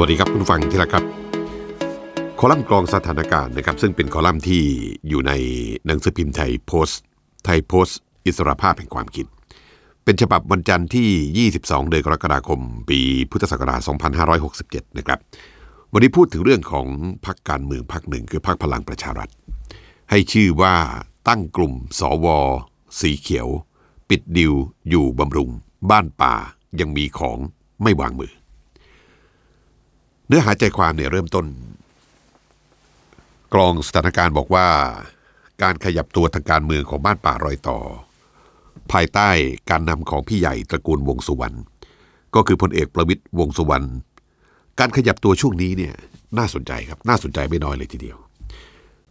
วัสดีครับคุณฟังที่รักครับ คอลัมน์กรองสถานการณ์นะครับ ซึ่งเป็นคอลัมน์ที่อยู่ในหนังสือพิมพ์ไทยโพสต์ ไทยโพสต์ อิสรภาพแห่งความคิด เป็นฉบับวันจันทร์ที่ 22 เดือนกรกฎาคม ปีพุทธศักราช 2567 นะครับ วันนี้พูดถึงเรื่องของพรรคการเมืองพรรคหนึ่ง คือพรรคพลังประชารัฐ ให้ชื่อว่าตั้งกลุ่มสวสีเขียว ปิดดิวอยู่บำรุง บ้านป่ายังมีของไม่วางมือ เนื้อหาใจความเนี่ยเริ่มต้น กรองสถานการณ์บอกว่า การขยับตัวทางการเมืองของบ้านป่ารอยต่อ ภายใต้การนำของพี่ใหญ่ตระกูลวงสุวรรณก็คือพลเอกประวิตยวงสุวรรณการขยับตัวช่วงนี้เนี่ยน่าสนใจครับ น่าสนใจไม่น้อยเลยทีเดียว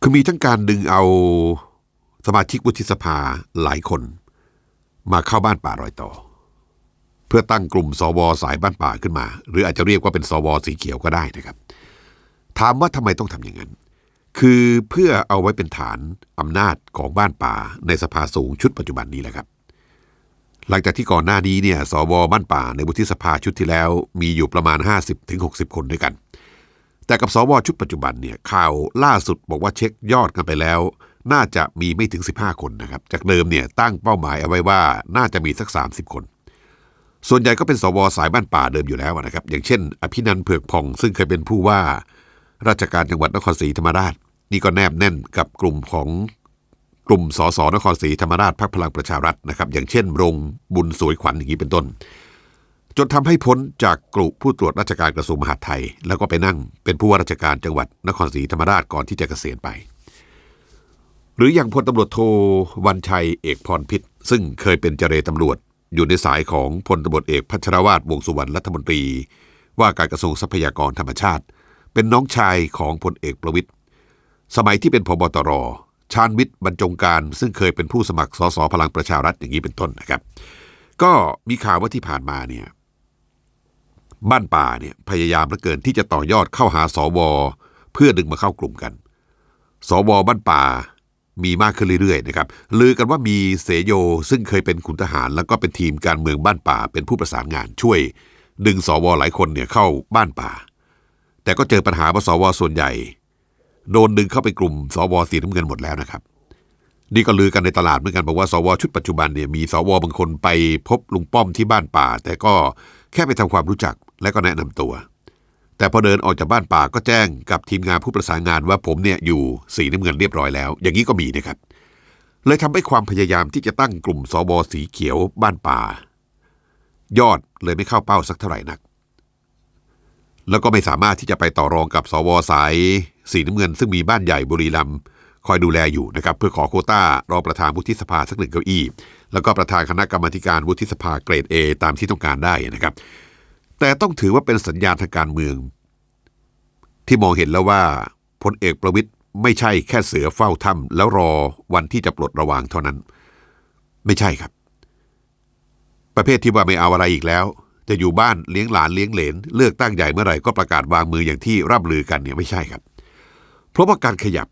คือมีทั้งการดึงเอาสมาชิกวุฒิสภาหลายคน มาเข้าบ้านป่ารอยต่อ เพื่อตั้งกลุ่มสวสายบ้านป่าขึ้นมา หรืออาจจะเรียกว่าเป็นสวสีเขียวก็ได้นะครับ ถามว่าทำไมต้องทำอย่างนั้น คือเพื่อเอาไว้เป็นฐานอำนาจของบ้านป่าในสภาสูงชุดปัจจุบันนี้แหละครับ หลังจากที่ก่อนหน้านี้เนี่ยสวบ้านป่าในวุฒิสภาชุดที่แล้วมีอยู่ประมาณ 50-60 คนด้วยกัน แต่กับสวชุดปัจจุบันเนี่ยข่าวล่าสุดบอกว่าเช็คยอดกันไปแล้วน่าจะมีไม่ถึง 15 คนนะครับ จากเดิมเนี่ยตั้งเป้าหมายเอาไว้ว่าน่าจะมีสัก 30 คน ส่วนใหญ่ก็เป็นสวสายบ้านป่าเดิมอยู่แล้วนะครับ อย่างเช่น อภินันเผือกพอง ซึ่งเคยเป็นผู้ว่า ราชการจังหวัดนครศรีธรรมราช นี่ก็แนบแน่นกับกลุ่มของกลุ่มสสนครศรีธรรมราชพรรคพลังประชารัฐนะครับ อย่างเช่น รงบุญสวยขวัญอย่างนี้เป็นต้น จนทำให้พ้นจากกลุ่มผู้ตรวจราชการกระทรวงมหาดไทย แล้วก็ไปนั่งเป็นผู้ว่าราชการจังหวัดนครศรีธรรมราชก่อนที่จะเกษียณไป หรืออย่างพลตำรวจโทวันชัยเอกพรพิษซึ่งเคยเป็นเจรตำรวจ อยู่ในสายของพลตำรวจเอกพัชรวาทวงสุวรรณรัฐมนตรี ว่าการกระทรวงทรัพยากรธรรมชาติ เป็นน้องชายของพลเอกประวิตยสมัยที่เป็นพบตรชาญวิทย์บรรจงการ ซึ่งเคยเป็นผู้สมัครสสพลังประชารัฐอย่างนี้เป็นต้นนะครับ ก็มีข่าวว่าที่ผ่านมาเนี่ยบ้านป่าเนี่ยพยายามเหลือเกินที่จะต่อยอดเข้าหาสวเพื่อดึงมาเข้ากลุ่มกัน สวบ้านป่า มีมากขึ้นเรื่อยๆนะครับลือกันว่ามีเสโยซึ่งเคยเป็นขุนทหาร แล้วก็เป็นทีมการเมืองบ้านป่า เป็นผู้ประสานงานช่วย ดึงสวหลายคนเนี่ยเข้าบ้านป่า แต่ก็เจอปัญหาว่าสวส่วนใหญ่ โดนดึงเข้าไปกลุ่มสวสีน้ำเงินหมดแล้วนะครับ นี่ก็ลือกันในตลาดเหมือนกันบอกว่าสวชุดปัจจุบันเนี่ยมีสวบางคนไปพบลุงป้อมที่บ้านป่า แต่ก็แค่ไปทำความรู้จักและก็แนะนำตัว แต่พอเดินออกจากบ้านป่าก็แจ้งกับทีมงานผู้ประสานงานว่าผมเนี่ยอยู่สีน้ำเงินเรียบร้อยแล้ว อย่างนี้ก็มีนะครับ เลยทำให้ความพยายามที่จะตั้งกลุ่มสวสีเขียวบ้านป่า ยอดเลยไม่เข้าเป้าสักเท่าไหร่นัก แล้วก็ไม่สามารถที่จะไปต่อรองกับสวสาย สีน้ำเงินซึ่งมีบ้านใหญ่บุรีรัมย์คอยดูแลอยู่นะครับ เพื่อขอโคต้ารองประธานวุฒิสภาสักหนึ่งเก้าอี้แล้วก็ประธานคณะกรรมการวุฒิสภาเกรด A ตามที่ต้องการได้นะครับ แต่ต้องถือว่าเป็นสัญญาณทางการเมือง ที่มองเห็นแล้วว่าพลเอกประวิตยไม่ใช่แค่เสือเฝ้าถ้ำแล้วรอวันที่จะปลดระวางเท่านั้น ไม่ใช่ครับ ประเภทที่ว่าไม่เอาอะไรอีกแล้ว จะอยู่บ้านเลี้ยงหลานเลี้ยงเหลน เลือกตั้งใหญ่เมื่อไหร่ก็ประกาศวางมืออย่างที่ร่ำลือกันเนี่ยไม่ใช่ครับ เพราะว่าการขยับ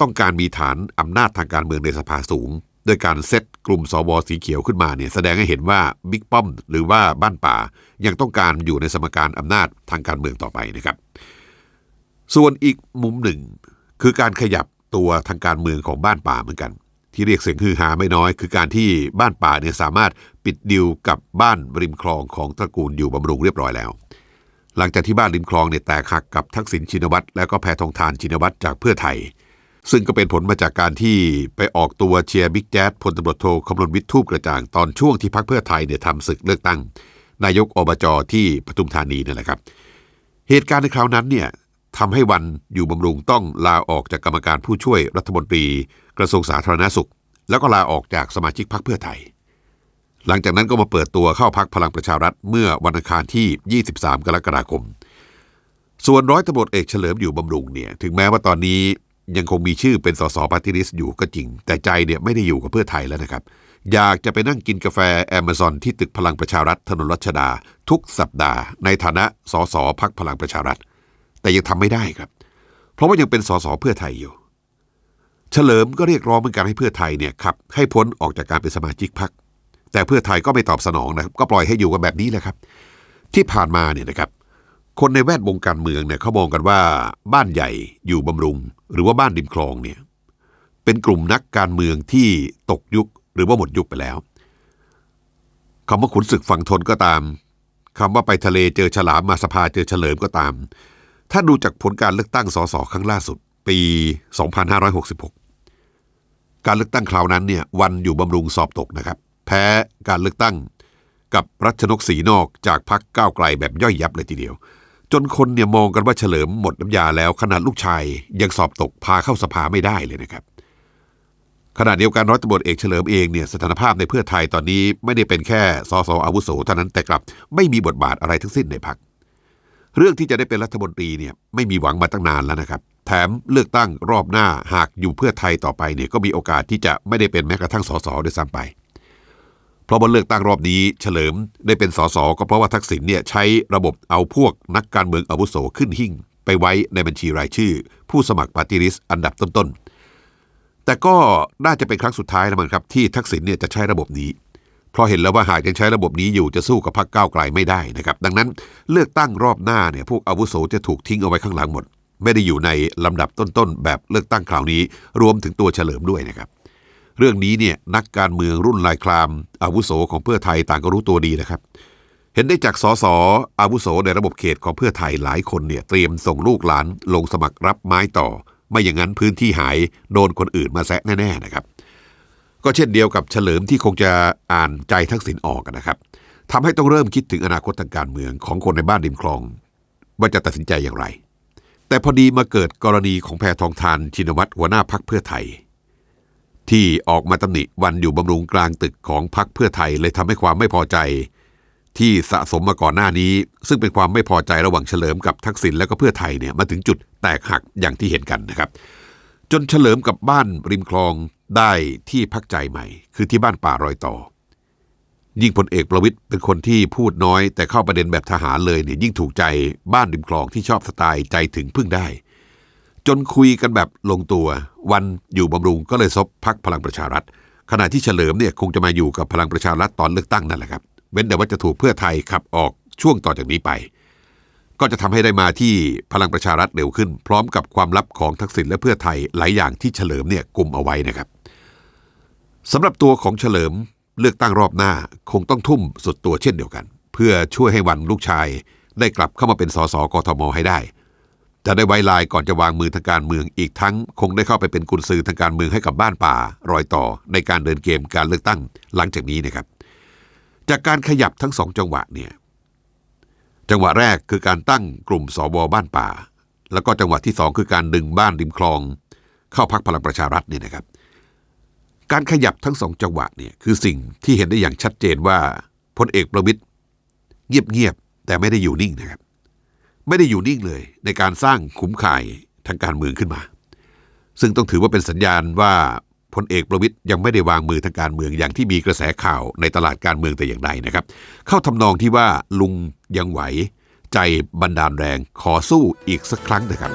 ต้องการมีฐานอำนาจทางการเมืองในสภาสูง โดยการเซตกลุ่มสวสีเขียวขึ้นมาเนี่ยแสดงให้เห็นว่าบิ๊กป้อม หรือว่าบ้านป่ายังต้องการอยู่ในสมการอำนาจทางการเมืองต่อไปนะครับ ส่วนอีกมุมหนึ่ง คือการขยับตัวทางการเมืองของบ้านป่าเหมือนกัน ที่เรียกเสียงฮือฮาไม่น้อย คือการที่บ้านป่าเนี่ยสามารถปิดดิวกับบ้านริมคลองของตระกูลอยู่บำรุงเรียบร้อยแล้ว หลังจากที่บ้านริมคลองเนี่ยแตกหักกับทักษิณชินวัตรแล้วก็แพทองทานชินวัตรจากเพื่อไทย ซึ่งก็เป็นผลมาจากการที่ไปออกตัวเชียร์บิ๊กแจ๊ดพลตำรวจโทคำนวณวิทย์ทูปกระจ่างตอนช่วงที่พักเพื่อไทยเนี่ยทำศึกเลือกตั้ง นายกอบจที่ปทุมธานีนั่แหละครับ เหตุการณ์ในคราวนั้นเนี่ยทำให้วันอยู่บำรุงต้องลาออกจากกรรมการผู้ช่วยรัฐมนตรี กระทรวงสาธารณสุข แล้วก็ลาออกจากสมาชิกพรรคเพื่อไทย หลังจากนั้นก็มาเปิดตัวเข้าพักพลังประชารัฐเมื่อวันอังคารที่ 23 กรกฎาคม ส่วนร้อยตำรวจเอกเฉลิมอยู่บำรุงเนี่ยถึงแม้ว่าตอนนี้ ยังคงมีชื่อเป็นสสปาร์ตี้ลิสต์อยู่ก็จริง แต่ใจเนี่ยไม่ได้อยู่กับเพื่อไทยแล้วนะครับ อยากจะไปนั่งกินกาแฟแอม z ซอนที่ตึกพลังประชารัฐถนนรัชดา ทุกสัปดาห์ในฐานะสสพักพลังประชารัฐ แต่ยังทำไม่ได้ครับ เพราะว่ายังเป็นสสเพื่อไทยอยู่ เฉลิมก็เรียกร้องเหมือนกันให้เพื่อไทยเนี่ยขับให้พ้นออกจากการเป็นสมาชิกพรรคแต่เพื่อไทยก็ไม่ตอบสนองนะครับก็ปล่อยให้อยู่กันแบบนี้แหละครับ ที่ผ่านมาเนี่ยนะครับ คนในแวดวงการเมืองเนี่ยเขามองกันว่าบ้านใหญ่อยู่บำรุง หรือว่าบ้านริมคลองเนี่ยเป็นกลุ่มนักการเมืองที่ตกยุคหรือว่าหมดยุคไปแล้วคำว่าขุนศึกฝั่งทนก็ตามคำว่าไปทะเลเจอฉลามมาสภาเจอเฉลิมก็ตาม ถ้าดูจากผลการเลือกตั้งสสครั้งล่าสุด ปี 2566 การเลือกตั้งคราวนั้นเนี่ยวันอยู่บำรุงสอบตกนะครับ แพ้การเลือกตั้งกับรัชนกศรีนอกจากพักก้าวไกลแบบย่อยยับเลยทีเดียว จนคนเนี่ยมองกันว่าเฉลิมหมดน้ำยาแล้วขนาดลูกชายยังสอบตกพาเข้าสภาไม่ได้เลยนะครับขณะเดียวกันร้อยตำรวจเอกเฉลิมเองเนี่ยสถานภาพในเพื่อไทยตอนนี้ไม่ได้เป็นแค่สสอาวุโสเท่านั้นแต่กลับไม่มีบทบาทอะไรทั้งสิ้นในพักเรื่องที่จะได้เป็นรัฐมนตรีเนี่ยไม่มีหวังมาตั้งนานแล้วนะครับ แถมเลือกตั้งรอบหน้าหากอยู่เพื่อไทยต่อไปเนี่ยก็มีโอกาสที่จะไม่ได้เป็นแม้กระทั่งสสด้วยซ้ำไป เพราะบนเลือกตั้งรอบนี้เฉลิมได้เป็นสสก็เพราะว่าทักษิณเนี่ยใช้ระบบเอาพวกนักการเมืองอาวุโสขึ้นหิ่ง ไปไว้ในบัญชีรายชื่อ ผู้สมัครปาร์ตี้ลิสต์อันดับต้นๆ แต่ก็น่าจะเป็นครั้งสุดท้ายแล้วมั้งครับที่ทักษิณเนี่ยจะใช้ระบบนี้ เพราะเห็นแล้วว่าหากยังใช้ระบบนี้อยู่จะสู้กับพรรคก้าวไกลไม่ได้นะครับ ดังนั้นเลือกตั้งรอบหน้าเนี่ยพวกอาวุโสจะถูกทิ้งเอาไว้ข้างหลังหมด ไม่ได้อยู่ในลำดับต้นๆแบบเลือกตั้งคราวนี้ รวมถึงตัวเฉลิมด้วยนะครับ เรื่องนี้เนี่ยนักการเมืองรุ่นลายคลาม อาวุโสของเพื่อไทยต่างก็รู้ตัวดีนะครับ เห็นได้จากสสอาวุโสในระบบเขตของเพื่อไทยหลายคนเนี่ยเตรียมส่งลูกหลานลงสมัครรับไม้ต่อ ไม่อย่างนั้นพื้นที่หายโดนคนอื่นมาแซะแน่ๆนะครับ ก็เช่นเดียวกับเฉลิมที่คงจะอ่านใจทักษิณออกนะครับทำให้ต้องเริ่มคิดถึงอนาคตทางการเมืองของคนในบ้านริมคลอง ว่าจะตัดสินใจอย่างไรแต่พอดีมาเกิดกรณีของแพทองทานชินวัตรหัวหน้าพักเพื่อไทย ที่ออกมาตำหนิวันอยู่บำรุงกลางตึกของพักเพื่อไทยเลยทำให้ความไม่พอใจ ที่สะสมมาก่อนหน้านี้ ซึ่งเป็นความไม่พอใจระหว่างเฉลิมกับทักษิณและก็เพื่อไทยเนี่ยมาถึงจุดแตกหักอย่างที่เห็นกันนะครับ จนเฉลิมกับบ้านริมคลองได้ที่พักใจใหม่ คือที่บ้านป่ารอยต่อ ยิ่งพลเอกประวิตยเป็นคนที่พูดน้อย แต่เข้าประเด็นแบบทหารเลยเนี่ยยิ่งถูกใจบ้านริมคลองที่ชอบสไตล์ใจถึงพึ่งได้ จนคุยกันแบบลงตัว วันอยู่บำรุงก็เลยซบพักพลังประชารัฐ ขณะที่เฉลิมเนี่ยคงจะมาอยู่กับพลังประชารัฐตอนเลือกตั้งนั่นแหละครับ เว้นแต่ว่าจะถูกเพื่อไทยขับออกช่วงต่อจากนี้ไป ก็จะทำให้ได้มาที่พลังประชารัฐเร็วขึ้น พร้อมกับความลับของทักษิณและเพื่อไทยหลายอย่างที่เฉลิมเนี่ยกุมเอาไว้นะครับสำหรับตัวของเฉลิมเลือกตั้งรอบหน้าคงต้องทุ่มสุดตัวเช่นเดียวกัน เพื่อช่วยให้วันลูกชายได้กลับเข้ามาเป็นสสกทมให้ได้ จะได้ไว้ลายก่อนจะวางมือทางการเมืองอีกทั้ง คงได้เข้าไปเป็นกุญซือทางการเมืองให้กับบ้านป่า รอยต่อในการเดินเกมการเลือกตั้งหลังจากนี้นะครับ จากการขยับทั้งสองจังหวะเนี่ยจังหวะแรกคือการตั้งกลุ่มสวบ้านป่า แล้วก็จังหวะที่สองคือการดึงบ้านริมคลอง เข้าพักพลังประชารัฐเนี่ยนะครับ การขยับทั้งสองจังหวะเนี่ยคือสิ่งที่เห็นได้อย่างชัดเจนว่าพลเอกประวิตยเงียบๆแต่ไม่ได้อยู่นิ่งนะครับ ไม่ได้อยู่นิ่งเลยในการสร้างขุมข่ายทางการเมืองขึ้นมา ซึ่งต้องถือว่าเป็นสัญญาณว่าพลเอกประวิตยยังไม่ได้วางมือทางการเมืองอย่างที่มีกระแสข่าวในตลาดการเมืองแต่อย่างใดนะครับ เข้าทำนองที่ว่าลุงยังไหว ใจบันดาลแรงขอสู้อีกสักครั้งนะครับ